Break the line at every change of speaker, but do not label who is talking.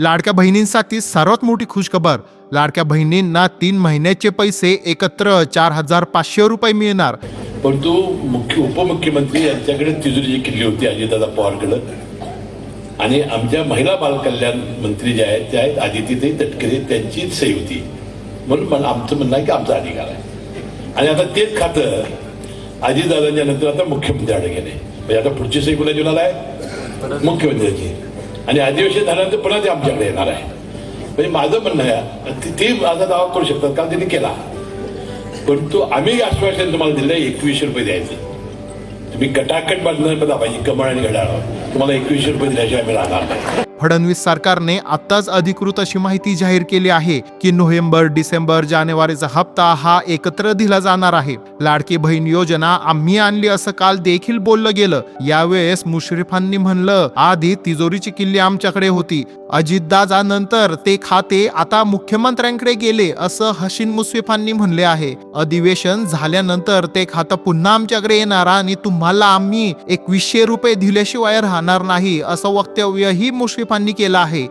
लाडक्या बहिणींसाठी सर्वात मोठी खुशखबर लाडक्या बहिणींना तीन महिन्याचे पैसे एकत्र चार हजार पाचशे रुपये मिळणार.
परंतु मुख्य उपमुख्यमंत्री यांच्याकडे तिजोरीची किल्ली होती अजितदादा पवारकडं. आणि आमच्या महिला बालकल्याण मंत्री जे आहेत त्या आहेत आदितीताई तटकरे त्यांचीच सही होती. म्हणून मला आमचं म्हणणं आहे की आमचा अधिकार आहे. आणि आता तेच खातं अजितदादांच्या नंतर आता मुख्यमंत्र्याकडे गेले. म्हणजे आता पुढची सही कुणाची होणार आहे? मुख्यमंत्र्याची. आणि अधिवेशन झाल्यानंतर पुन्हा ते आमच्याकडे येणार आहे. म्हणजे माझं म्हणणं आहे ते- माझा दावा करू शकतात कारण त्यांनी केला. परंतु आम्ही आश्वासन तुम्हाला दिलं एकवीसशे रुपये द्यायचं. तुम्ही कटाकट बांधणार दाबायची कमळ आणि घड्याळ. तुम्हाला एकवीसशे रुपये दिल्याशिवाय आम्ही राहणार नाही.
फडणवीस सरकारने आताच अधिकृत अशी माहिती जाहीर केली आहे की नोव्हेंबर डिसेंबर जानेवारीचा हप्ता हा एकत्र दिला जाणार आहे. लाडकी बहीण योजना आम्ही आणली असं काल देखील बोललं गेलं. यावेळेस मुश्रीफांनी म्हणलं आधी तिजोरीची किल्ली आमच्याकडे होती. अजितदादा नंतर ते खाते आता मुख्यमंत्र्यांकडे गेले असं हसीन मुश्रीफांनी म्हणले आहे. अधिवेशन झाल्यानंतर ते खातं पुन्हा आमच्याकडे येणार आणि तुम्हाला आम्ही एकवीसशे रुपये दिल्याशिवाय राहणार नाही असं वक्तव्यही मुश्रीफांनी केला आहे.